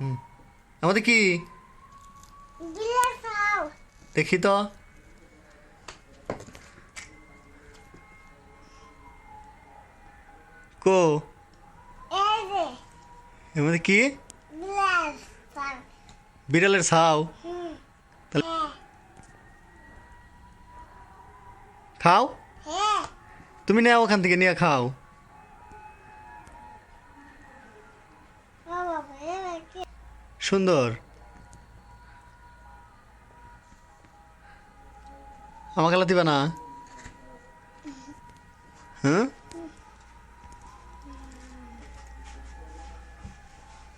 হুম। আমাদের কি? দেখি তো। কো? মধ্যে কি? বিড়ালের সাও খাও? হ্যাঁ। তুমি নেও ওখান থেকে নিয়ে খাও। সুন্দর। আমাকে আলা দিবা না? হ্যাঁ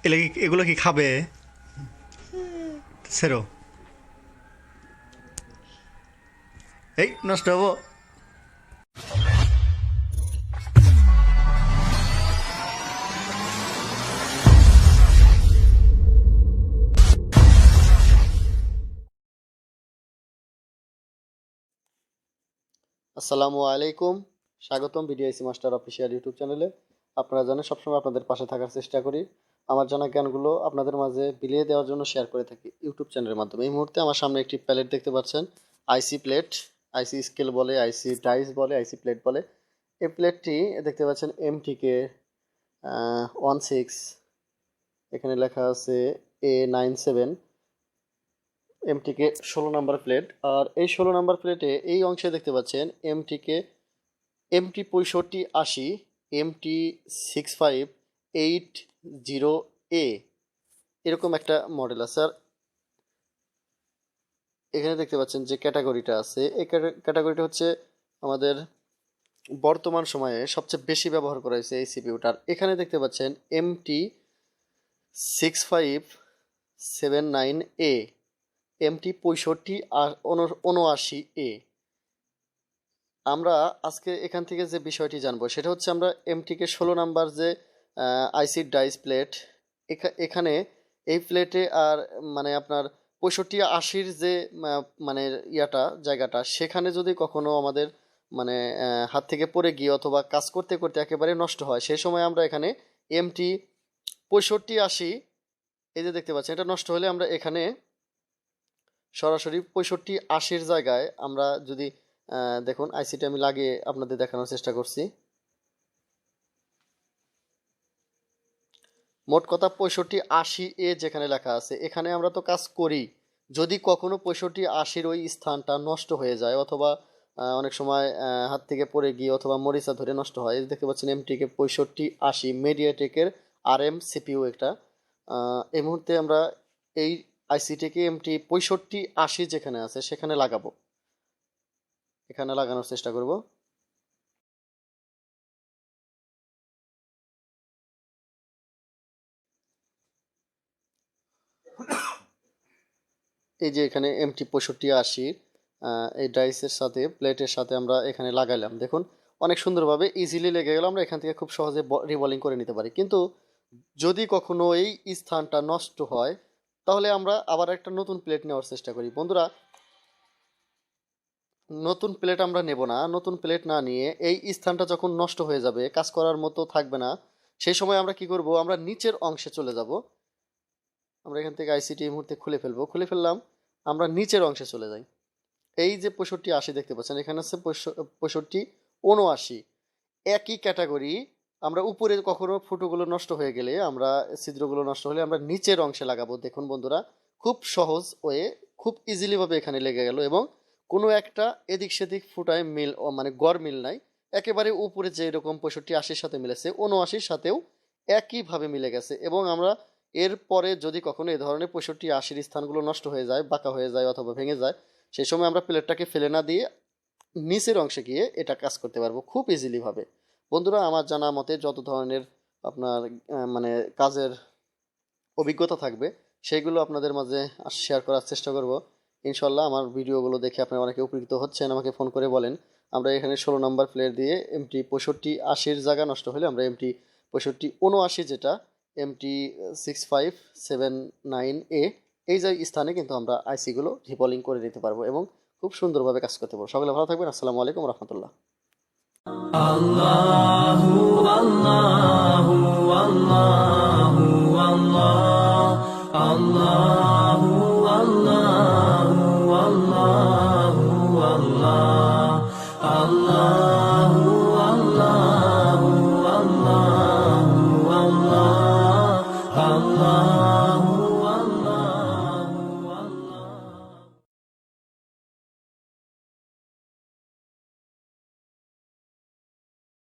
এলে এগুলো কি খাবে? সেরো। এই নষ্ট হব। আসসালামু আলাইকুম। স্বাগতম বিডিআইসি মাস্টার অফিসিয়াল ইউটিউব চ্যানেলে। আপনারা জানেন, সবসময় আপনাদের পাশে থাকার চেষ্টা করি। আমার জানা জ্ঞানগুলো আপনাদের মাঝে বিলিয়ে দেওয়ার জন্য শেয়ার করে থাকি ইউটিউব চ্যানেলের মাধ্যমে। এই মুহূর্তে আমার সামনে একটি প্লেট দেখতে পাচ্ছেন আইসি প্লেট আইসি স্কেল বলে আইসি ডাইস বলে আইসি প্লেট বলে। এই প্লেটটি দেখতে পাচ্ছেন এম এমটিকে ওয়ান সিক্স এখানে লেখা আছে এ নাইন সেভেন এমটিকে ষোলো নাম্বার প্লেট। আর এই ষোলো নাম্বার প্লেটে এই অংশে দেখতে পাচ্ছেন এমটিকে এমটি পঁয়ষট্টি আশি MT six five eight zero A এরকম একটা মডেল আছে। আর এখানে দেখতে পাচ্ছেন যে ক্যাটাগরিটা আছে। এই ক্যাটাগরিটা হচ্ছে আমাদের বর্তমান সময়ে সবচেয়ে বেশি ব্যবহার করা হয়েছে এই সিপিউটার এখানে দেখতে পাচ্ছেন MT six five seven nine A MT পঁয়ষট্টি উনআশি এ আমরা আজকে এখান থেকে যে বিষয়টি জানব, সেটা হচ্ছে আমরা এমটিকে ষোলো নাম্বার যে আইসি ডাইস প্লেট এখানে এই প্লেটে আর মানে আপনার পঁয়ষট্টি আশির যে মানে ইয়াটা, জায়গাটা, সেখানে যদি কখনো আমাদের মানে হাত থেকে পড়ে গিয়ে অথবা কাজ করতে করতে একেবারে নষ্ট হয় সেই সময় আমরা এখানে এমটি পঁয়ষট্টি আশি, এই যে দেখতে পাচ্ছেন, এটা নষ্ট হলে আমরা এখানে সরাসরি পঁয়ষট্টি আশির জায়গায় আমরা যদি দেখুন আইসিটি আমি লাগিয়ে আপনাদের দেখানোর চেষ্টা করছি। মোট কথা পঁয়ষট্টি আশি এ যেখানে লেখা আছে, এখানে আমরা তো কাজ করি। যদি কখনো পঁয়ষট্টি আশির ওই স্থানটা নষ্ট হয়ে যায় অথবা অনেক সময় হাত থেকে পড়ে গিয়ে অথবা মরিচা ধরে নষ্ট হয় দেখতে পাচ্ছেন এমটিকে পঁয়ষট্টি আশি মিডিয়াটেকের আর এম সিপিউ একটা এই মুহূর্তে আমরা এই আইসিটিকে এমটি পঁয়ষট্টি আশি যেখানে আছে, সেখানে লাগাবো। এখানে লাগানোর চেষ্টা করব। এই যে এখানে এমটি পঁয়ষট্টি আশি এই ডাইসের সাথে, প্লেটের সাথে আমরা এখানে লাগাইলাম। দেখুন, অনেক সুন্দরভাবে ইজিলি লেগে গেল, আমরা এখান থেকে খুব সহজে রিবলিং করে নিতে পারি। কিন্তু যদি কখনো এই স্থানটা নষ্ট হয় তাহলে আমরা আবার একটা নতুন প্লেট নেওয়ার চেষ্টা করি। বন্ধুরা, নতুন প্লেট আমরা নেব না। নতুন প্লেট না নিয়ে এই স্থানটা যখন নষ্ট হয়ে যাবে, কাজ করার মতো থাকবে না, সেই সময় আমরা কি করব? আমরা নিচের অংশে চলে যাব। আমরা এখান থেকে আইসিটি এই মুহূর্তে খুলে ফেলব। খুলে ফেললাম, আমরা নিচের অংশে চলে যাই। এই যে পঁয়ষট্টি আশি দেখতে পাচ্ছেন, এখানে আছে পঁয়ষট্টি, উনআশি। একই ক্যাটাগরি আমরা উপরে কখনো ফুটোগুলো নষ্ট হয়ে গেলে, আমরা ছিদ্রগুলো নষ্ট হলে আমরা নিচের অংশে লাগাবো। দেখুন বন্ধুরা, খুব সহজ ওয়ে, খুব ইজিলিভাবে এখানে লেগে গেল এবং কোনো একটা এদিক সেদিক ফুটায় মিল মানে গড় মিল নাই। একেবারে উপরে যে এরকম পঁয়ষট্টি আশির সাথে মিলেছে উনআশির সাথেও একইভাবে মিলে গেছে এবং আমরা এরপরে যদি কখনো এ ধরনের পঁয়ষট্টি আশির স্থানগুলো নষ্ট হয়ে যায়, বাঁকা হয়ে যায় অথবা ভেঙে যায়, সেই সময় আমরা প্লেটটাকে ফেলে না দিয়ে নিচের অংশে গিয়ে এটা কাজ করতে পারব খুব ইজিলিভাবে বন্ধুরা, আমার জানা মতে যত ধরনের আপনার মানে কাজের অভিজ্ঞতা থাকবে সেইগুলো আপনাদের মাঝে শেয়ার করার চেষ্টা করব। ইনশাল্লাহ আমার ভিডিওগুলো দেখে আপনারা অনেকে উপকৃত হচ্ছেন, আমাকে ফোন করে বলেন। আমরা এখানে ষোলো নম্বর প্লেয়ার দিয়ে এমটি পঁয়ষট্টি আশির জায়গা নষ্ট হলে আমরা এমটি পঁয়ষট্টি উনআশি যেটা MT six five seven nine A এই যে স্থানে কিন্তু আমরা আইসিগুলো রিপলিং করে দিতে পারব এবং খুব সুন্দরভাবে কাজ করতে পারব। সকলে ভালো থাকবেন। আসসালামু আলাইকুম রহমতুল্লাহ। Allahu Allahu Allahu Allah Allahu Allahu Allahu Allah Allahu Allahu Allahu Allah Allah